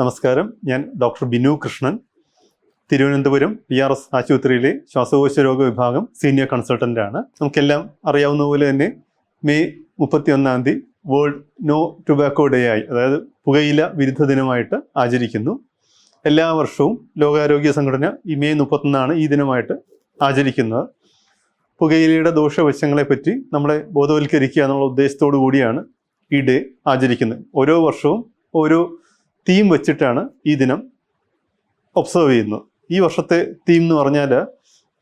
നമസ്കാരം. ഞാൻ doctor Binu Krishnan. Thiruvananthapuram P R S ആശുപത്രിയിലെ ശ്വാസകോശ രോഗ വിഭാഗം സീനിയർ കൺസൾട്ടന്റ് ആണ് നമുക്കെല്ലാം അറിയാവുന്ന പോലെ തന്നെ മെയ് മുപ്പത്തി ഒന്നാം തീയതി വേൾഡ് നോ ടുബാക്കോ ഡേ ആയി അതായത് പുകയില വിരുദ്ധ ദിനമായിട്ട് ആചരിക്കുന്നു. എല്ലാ വർഷവും ലോകാരോഗ്യ സംഘടന ഈ മെയ് മുപ്പത്തൊന്നാണ് ഈ ദിനമായിട്ട് ആചരിക്കുന്നത്. പുകയിലയുടെ ദോഷവശങ്ങളെപ്പറ്റി നമ്മളെ ബോധവൽക്കരിക്കുക എന്നുള്ള ഉദ്ദേശത്തോടു കൂടിയാണ് ഈ ഡേ ആചരിക്കുന്നത്. ഓരോ വർഷവും ഓരോ തീം വെച്ചിട്ടാണ് ഈ ദിനം ഒബ്സർവ് ചെയ്യുന്നത്. ഈ വർഷത്തെ തീം എന്ന് പറഞ്ഞാൽ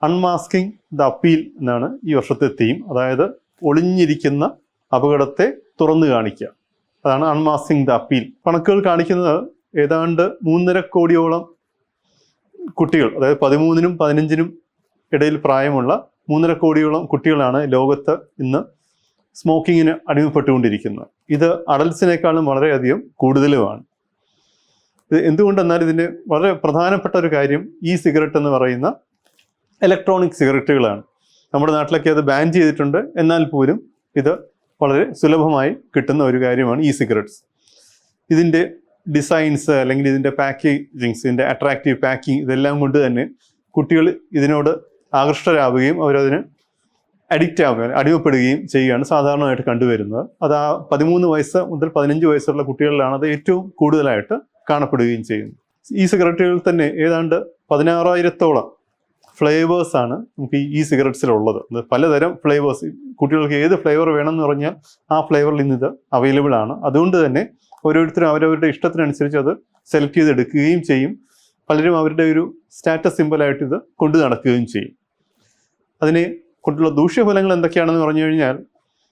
അൺമാസ്കിംഗ് ദ അപ്പീൽ എന്നാണ് ഈ വർഷത്തെ തീം. അതായത് ഒളിഞ്ഞിരിക്കുന്ന അപകടത്തെ തുറന്നു കാണിക്കുക. അതാണ് അൺമാസ്കിംഗ് ദ അപ്പീൽ കണക്കുകൾ കാണിക്കുന്നത് ഏതാണ്ട് മൂന്നര കോടിയോളം കുട്ടികൾ അതായത് പതിമൂന്നിനും പതിനഞ്ചിനും ഇടയിൽ പ്രായമുള്ള മൂന്നര കോടിയോളം കുട്ടികളാണ് ലോകത്ത് ഇന്ന് സ്മോക്കിങ്ങിന് അടിമപ്പെട്ടുകൊണ്ടിരിക്കുന്നത്. ഇത് അഡൽസിനേക്കാളും വളരെയധികം കൂടുതലുമാണ്. എന്തുകൊണ്ടെന്നാൽ ഇതിന്റെ വളരെ പ്രധാനപ്പെട്ട ഒരു കാര്യം ഈ സിഗരറ്റ് എന്ന് പറയുന്ന ഇലക്ട്രോണിക് സിഗരറ്റുകളാണ്. നമ്മുടെ നാട്ടിലൊക്കെ അത് ബാൻ ചെയ്തിട്ടുണ്ട്. എന്നാൽ പോലും ഇത് വളരെ സുലഭമായി കിട്ടുന്ന ഒരു കാര്യമാണ് ഈ സിഗരറ്റ്സ്. ഇതിന്റെ ഡിസൈൻസ് അല്ലെങ്കിൽ ഇതിന്റെ പാക്കേജിങ്സ് ഇതിന്റെ അട്രാക്റ്റീവ് പാക്കിംഗ് ഇതെല്ലാം കൊണ്ട് തന്നെ കുട്ടികൾ ഇതിനോട് ആകൃഷ്ടരാവുകയും അവരതിന് അഡിക്റ്റ് ആവുകയും അടിമപ്പെടുകയും ചെയ്യുകയാണ് സാധാരണയായിട്ട് കണ്ടുവരുന്നത്. അത് ആ പതിമൂന്ന് വയസ്സ് മുതൽ പതിനഞ്ച് വയസ്സുള്ള കുട്ടികളിലാണ് അത് ഏറ്റവും കൂടുതലായിട്ട് കാണപ്പെടുകയും ചെയ്യുന്നു. ഈ സിഗരറ്റുകളിൽ തന്നെ ഏതാണ്ട് പതിനാറായിരത്തോളം ഫ്ലേവേഴ്സ് ആണ് നമുക്ക് ഈ സിഗരറ്റ്സിലുള്ളത്. പലതരം ഫ്ലേവേഴ്സ് കുട്ടികൾക്ക് ഏത് ഫ്ലേവർ വേണമെന്ന് പറഞ്ഞാൽ ആ ഫ്ലേവറിൽ ഇന്ന് ഇത് അവൈലബിൾ ആണ്. അതുകൊണ്ട് തന്നെ ഓരോരുത്തരും അവരവരുടെ ഇഷ്ടത്തിനനുസരിച്ച് അത് സെലക്ട് ചെയ്തെടുക്കുകയും ചെയ്യും. പലരും അവരുടെ ഒരു സ്റ്റാറ്റസ് സിമ്പിളായിട്ട് ഇത് കൊണ്ടു നടക്കുകയും ചെയ്യും. അതിനെ കൊണ്ടുള്ള ദൂഷ്യഫലങ്ങൾ എന്തൊക്കെയാണെന്ന് പറഞ്ഞു കഴിഞ്ഞാൽ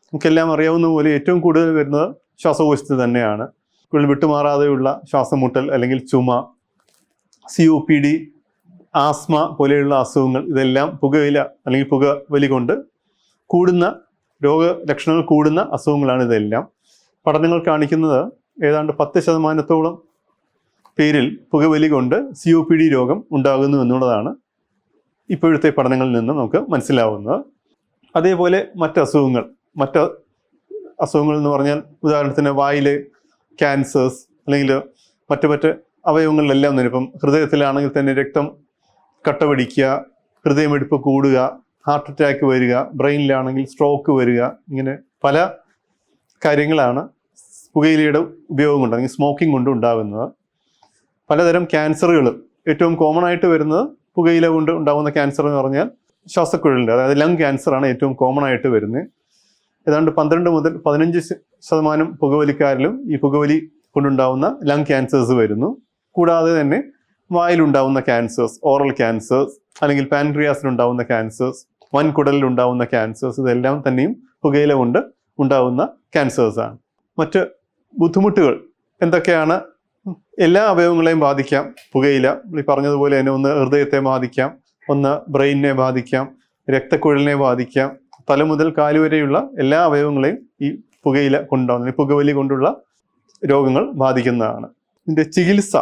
നമുക്കെല്ലാം അറിയാവുന്ന പോലെ ഏറ്റവും കൂടുതൽ വരുന്നത് ശ്വാസകോശത്തിൽ തന്നെയാണ്. വിട്ടുമാറാതെയുള്ള ശ്വാസം മുട്ടൽ അല്ലെങ്കിൽ ചുമ C O P D asthma പോലെയുള്ള അസുഖങ്ങൾ ഇതെല്ലാം പുകയില അല്ലെങ്കിൽ പുക വലി കൊണ്ട് കൂടുന്ന രോഗലക്ഷണങ്ങൾ കൂടുന്ന അസുഖങ്ങളാണ് ഇതെല്ലാം. പഠനങ്ങൾ കാണിക്കുന്നത് ഏതാണ്ട് പത്ത് ശതമാനത്തോളം പേരിൽ പുകവലി കൊണ്ട് സി ഒ പി ഡി രോഗം ഉണ്ടാകുന്നു എന്നുള്ളതാണ് ഇപ്പോഴത്തെ പഠനങ്ങളിൽ നിന്ന് നമുക്ക് മനസ്സിലാവുന്നത്. അതേപോലെ മറ്റ് അസുഖങ്ങൾ മറ്റ് അസുഖങ്ങൾ എന്ന് പറഞ്ഞാൽ ഉദാഹരണത്തിന് വായിലെ ക്യാൻസേഴ്സ് അല്ലെങ്കിൽ മറ്റു മറ്റ് അവയവങ്ങളിലെല്ലാം തന്നെ ഇപ്പം ഹൃദയത്തിലാണെങ്കിൽ തന്നെ രക്തം കട്ട പിടിക്കുക ഹൃദയമിടിപ്പ് കൂടുക ഹാർട്ട് അറ്റാക്ക് വരിക ബ്രെയിനിലാണെങ്കിൽ സ്ട്രോക്ക് വരിക ഇങ്ങനെ പല കാര്യങ്ങളാണ് പുകയിലയുടെ ഉപയോഗം കൊണ്ട് അല്ലെങ്കിൽ സ്മോക്കിംഗ് കൊണ്ട് ഉണ്ടാകുന്നത്. പലതരം ക്യാൻസറുകൾ ഏറ്റവും കോമൺ ആയിട്ട് വരുന്നത് പുകയില കൊണ്ട് ഉണ്ടാകുന്ന ക്യാൻസർ എന്ന് പറഞ്ഞാൽ ശ്വാസക്കുഴലിന്റെ അതായത് ലങ് ക്യാൻസറാണ് ഏറ്റവും കോമൺ ആയിട്ട് വരുന്നത്. ഏതാണ്ട് പന്ത്രണ്ട് മുതൽ പതിനഞ്ച് ശതമാനം പുകവലിക്കാരിലും ഈ പുകവലി കൊണ്ടുണ്ടാവുന്ന ലങ് ക്യാൻസേഴ്സ് വരുന്നു. കൂടാതെ തന്നെ വായിലുണ്ടാവുന്ന ക്യാൻസേഴ്സ് ഓറൽ ക്യാൻസേഴ്സ് അല്ലെങ്കിൽ പാൻക്രിയാസിലുണ്ടാവുന്ന ക്യാൻസേഴ്സ് വൻകുടലിലുണ്ടാവുന്ന ക്യാൻസേഴ്സ് ഇതെല്ലാം തന്നെയും പുകയില കൊണ്ട് ഉണ്ടാവുന്ന ക്യാൻസേഴ്സാണ് മറ്റ് ബുദ്ധിമുട്ടുകൾ എന്തൊക്കെയാണ്? എല്ലാ അവയവങ്ങളെയും ബാധിക്കാം. പുകയില ഈ പറഞ്ഞതുപോലെ തന്നെ ഒന്ന് ഹൃദയത്തെ ബാധിക്കാം ഒന്ന് ബ്രെയിനിനെ ബാധിക്കാം രക്തക്കുഴലിനെ ബാധിക്കാം തല മുതൽ കാലുവരെയുള്ള എല്ലാ അവയവങ്ങളെയും ഈ പുകയില കൊണ്ടുവന്ന പുകവലി കൊണ്ടുള്ള രോഗങ്ങൾ ബാധിക്കുന്നതാണ്. ഇതിന്റെ ചികിത്സ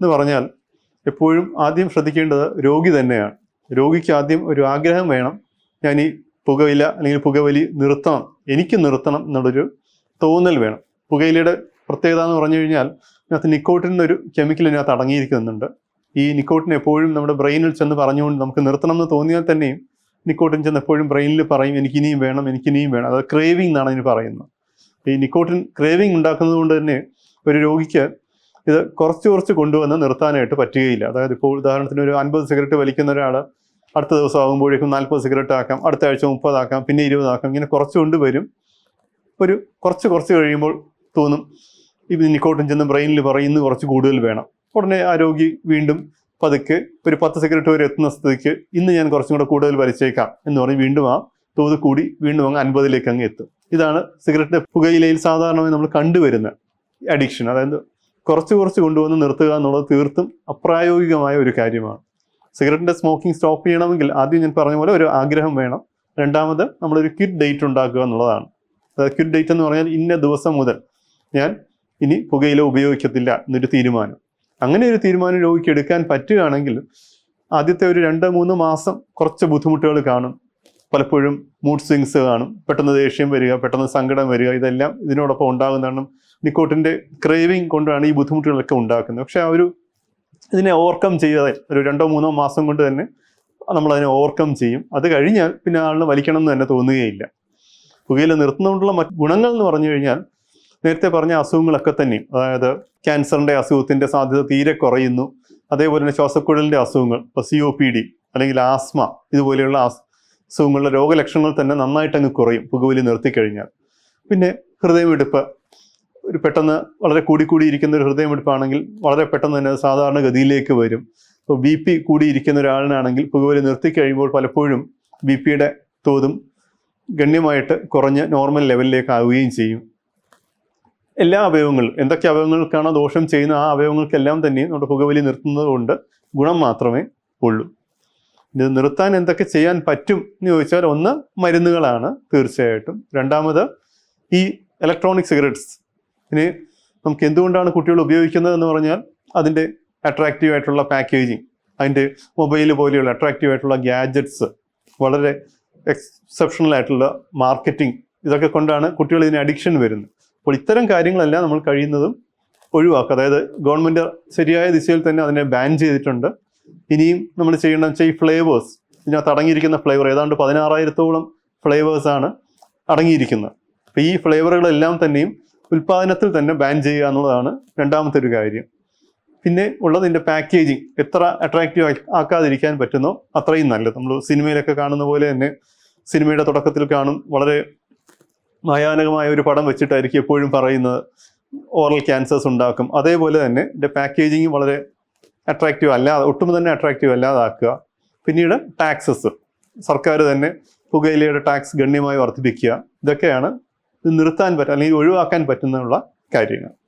എന്ന് പറഞ്ഞാൽ എപ്പോഴും ആദ്യം ശ്രദ്ധിക്കേണ്ടത് രോഗി തന്നെയാണ്. രോഗിക്ക് ആദ്യം ഒരു ആഗ്രഹം വേണം ഞാൻ ഈ പുകയില അല്ലെങ്കിൽ പുകവലി നിർത്തണം എനിക്ക് നിർത്തണം എന്നുള്ളൊരു തോന്നൽ വേണം. പുകയിലയുടെ പ്രത്യേകത എന്ന് പറഞ്ഞു കഴിഞ്ഞാൽ ഇതിനകത്ത് നിക്കോട്ടിൻ എന്നൊരു കെമിക്കൽ ഇതിനകത്ത് അടങ്ങിയിരിക്കുന്നുണ്ട്. ഈ നിക്കോട്ടിൻ എപ്പോഴും നമ്മുടെ ബ്രെയിനിൽ ചെന്ന് പറഞ്ഞുകൊണ്ട് നമുക്ക് നിർത്തണം എന്ന് തോന്നിയാൽ തന്നെയും നിക്കോട്ടിൻ ചെന്ന് എപ്പോഴും ബ്രെയിനിൽ പറയും എനിക്കിനിയും വേണം എനിക്കിനിയും വേണം. അത് ക്രേവിംഗ് എന്നാണ് അതിന് പറയുന്നത്. ഈ നിക്കോട്ടിൻ ക്രേവിംഗ് ഉണ്ടാക്കുന്നത് കൊണ്ട് തന്നെ ഒരു രോഗിക്ക് ഇത് കുറച്ച് കുറച്ച് കൊണ്ടുവന്ന് നിർത്താനായിട്ട് പറ്റുകയില്ല. അതായത് ഇപ്പോൾ ഉദാഹരണത്തിന് ഒരു അൻപത് സിഗരറ്റ് വലിക്കുന്ന ഒരാൾ അടുത്ത ദിവസം ആകുമ്പോഴേക്കും നാൽപ്പത് സിഗരറ്റ് ആക്കാം അടുത്ത ആഴ്ച മുപ്പതാക്കാം പിന്നെ ഇരുപതാക്കാം ഇങ്ങനെ കുറച്ച് കൊണ്ടുവരും ഒരു കുറച്ച് കുറച്ച് കഴിയുമ്പോൾ തോന്നും ഇത് നിക്കോട്ടിൻ ചെന്ന് ബ്രെയിനിൽ പറയുന്നു ഇന്ന് കുറച്ച് കൂടുതൽ വേണം. ഉടനെ ആ രോഗി വീണ്ടും പതുക്കെ ഒരു പത്ത് സിഗരറ്റ് വരെ എത്തുന്ന സ്ഥിതിക്ക് ഇന്ന് ഞാൻ കുറച്ചും കൂടെ കൂടുതൽ വലിച്ചേക്കാം എന്ന് പറഞ്ഞ് വീണ്ടും ആ തോത് കൂടി വീണ്ടും അങ്ങ് അൻപതിലേക്ക് അങ്ങ് എത്തും. ഇതാണ് സിഗരറ്റിന്റെ പുകയിലയിൽ സാധാരണമായി നമ്മൾ കണ്ടുവരുന്ന അഡിക്ഷൻ അതായത് കുറച്ച് കുറച്ച് കൊണ്ടുവന്ന് നിർത്തുക എന്നുള്ളത് തീർത്തും അപ്രായോഗികമായ ഒരു കാര്യമാണ്. സിഗരറ്റിന്റെ സ്മോക്കിംഗ് സ്റ്റോപ്പ് ചെയ്യണമെങ്കിൽ ആദ്യം ഞാൻ പറഞ്ഞ പോലെ ഒരു ആഗ്രഹം വേണം. രണ്ടാമത് നമ്മളൊരു ക്വിറ്റ് ഡേറ്റ് ഉണ്ടാക്കുക എന്നുള്ളതാണ്. അതായത് ക്വിറ്റ് ഡേറ്റ് എന്ന് പറഞ്ഞാൽ ഇന്ന ദിവസം മുതൽ ഞാൻ ഇനി പുകയില ഉപയോഗിക്കത്തില്ല എന്നൊരു തീരുമാനം. അങ്ങനെ ഒരു തീരുമാനം രോഗിക്ക് എടുക്കാൻ പറ്റുകയാണെങ്കിൽ ആദ്യത്തെ ഒരു രണ്ട് മൂന്ന് മാസം കുറച്ച് ബുദ്ധിമുട്ടുകൾ കാണും. പലപ്പോഴും മൂഡ് സ്വിങ്സ് കാണും. പെട്ടെന്ന് ദേഷ്യം വരിക പെട്ടെന്ന് സങ്കടം വരിക ഇതെല്ലാം ഇതിനോടൊപ്പം ഉണ്ടാകുന്നതാണ്. നിക്കോട്ടിന്റെ ക്രേവിങ് കൊണ്ടാണ് ഈ ബുദ്ധിമുട്ടുകളൊക്കെ ഉണ്ടാക്കുന്നത്. പക്ഷെ ആ ഒരു ഇതിനെ ഓവർകം ചെയ്യാതെ ഒരു രണ്ടോ മൂന്നോ മാസം കൊണ്ട് തന്നെ നമ്മളതിനെ ഓവർകം ചെയ്യും. അത് കഴിഞ്ഞാൽ പിന്നെ ആളിന് വലിക്കണം എന്ന് തന്നെ തോന്നുകയില്ല. പുകയില നിർത്തുന്നതുകൊണ്ടുള്ള മറ്റ് ഗുണങ്ങൾ എന്ന് പറഞ്ഞു കഴിഞ്ഞാൽ നേരത്തെ പറഞ്ഞ അസുഖങ്ങളൊക്കെ തന്നെയും. അതായത് ക്യാൻസറിന്റെ അസുഖത്തിന്റെ സാധ്യത തീരെ കുറയുന്നു. അതേപോലെ തന്നെ ശ്വാസക്കുഴലിന്റെ അസുഖങ്ങൾ ഇപ്പോൾ സി ഒ പി ഡി അല്ലെങ്കിൽ ആസ്മ ഇതുപോലെയുള്ള അസുഖങ്ങളുടെ രോഗലക്ഷണങ്ങൾ തന്നെ നന്നായിട്ട് അങ്ങ് കുറയും പുകവലി നിർത്തിക്കഴിഞ്ഞാൽ. പിന്നെ ഹൃദയമിടിപ്പ്. ഒരു പെട്ടെന്ന് വളരെ കൂടിക്കൂടിയിരിക്കുന്ന ഒരു ഹൃദയമിടിപ്പാണെങ്കിൽ വളരെ പെട്ടെന്ന് തന്നെ സാധാരണ ഗതിയിലേക്ക് വരും. ഇപ്പോൾ ബി പി കൂടിയിരിക്കുന്ന ഒരാളിനാണെങ്കിൽ പുകവലി നിർത്തിക്കഴിയുമ്പോൾ പലപ്പോഴും ബി പിയുടെ തോതും ഗണ്യമായിട്ട് കുറഞ്ഞ് നോർമൽ ലെവലിലേക്ക് ആവുകയും ചെയ്യും. എല്ലാ അവയവങ്ങളും എന്തൊക്കെ അവയവങ്ങൾക്കാണ് ദോഷം ചെയ്യുന്ന ആ അവയവങ്ങൾക്കെല്ലാം തന്നെ നമ്മുടെ പുകവലി നിർത്തുന്നത് കൊണ്ട് ഗുണം മാത്രമേ ഉള്ളൂ. ഇത് നിർത്താൻ എന്തൊക്കെ ചെയ്യാൻ പറ്റും എന്ന് ചോദിച്ചാൽ ഒന്ന് മരുന്നുകളാണ് തീർച്ചയായിട്ടും. രണ്ടാമത് ഈ ഇലക്ട്രോണിക് സിഗരറ്റ്സ് ഇനി നമുക്ക് എന്തുകൊണ്ടാണ് കുട്ടികൾ ഉപയോഗിക്കുന്നത് എന്ന് പറഞ്ഞാൽ അതിന്റെ അട്രാക്റ്റീവ് ആയിട്ടുള്ള പാക്കേജിങ് അതിന്റെ മൊബൈൽ പോലെയുള്ള അട്രാക്റ്റീവ് ആയിട്ടുള്ള ഗ്യാജറ്റ്സ് വളരെ എക്സെപ്ഷണൽ ആയിട്ടുള്ള മാർക്കറ്റിംഗ് ഇതൊക്കെ കൊണ്ടാണ് കുട്ടികൾ ഇതിന് അഡിക്ഷൻ വരുന്നത്. അപ്പോൾ ഇത്തരം കാര്യങ്ങളെല്ലാം നമ്മൾ കഴിയുന്നതും ഒഴിവാക്കുക. അതായത് ഗവൺമെന്റ് ശരിയായ ദിശയിൽ തന്നെ അതിനെ ബാൻ ചെയ്തിട്ടുണ്ട്. ഇനിയും നമ്മൾ ചെയ്യേണ്ടത് വെച്ചാൽ ഈ ഫ്ലേവേഴ്സ് ഇതിനകത്ത് അടങ്ങിയിരിക്കുന്ന ഫ്ലേവർ ഏതാണ്ട് പതിനാറായിരത്തോളം ഫ്ലേവേഴ്സാണ് അടങ്ങിയിരിക്കുന്നത്. അപ്പോൾ ഈ ഫ്ലേവറുകളെല്ലാം തന്നെയും ഉൽപ്പാദനത്തിൽ തന്നെ ബാൻ ചെയ്യുക എന്നുള്ളതാണ് രണ്ടാമത്തെ ഒരു കാര്യം. പിന്നെ ഉള്ളത് ഇതിന്റെ പാക്കേജിങ് എത്ര അട്രാക്റ്റീവ് ആക്കാതിരിക്കാൻ പറ്റുന്നോ അത്രയും നല്ലത്. നമ്മൾ സിനിമയിലൊക്കെ കാണുന്ന പോലെ തന്നെ സിനിമയുടെ തുടക്കത്തിൽ കാണും വളരെ ഭയാനകമായ ഒരു പടം വെച്ചിട്ടായിരിക്കും എപ്പോഴും പറയുന്നത്. ഓറൽ ക്യാൻസേഴ്സ് ഉണ്ടാക്കും. അതേപോലെ തന്നെ ഇതിന്റെ പാക്കേജിങ് വളരെ അട്രാക്റ്റീവ് അല്ലാതെ ഒട്ടും തന്നെ അട്രാക്റ്റീവ് അല്ലാതാക്കുക. പിന്നീട് ടാക്സസ് സർക്കാർ തന്നെ പുകയിലയുടെ ടാക്സ് ഗണ്യമായി വർദ്ധിപ്പിക്കുക. ഇതൊക്കെയാണ് ഇത് നിർത്താൻ പറ്റുക അല്ലെങ്കിൽ ഒഴിവാക്കാൻ പറ്റുന്നതിനുള്ള കാര്യങ്ങൾ.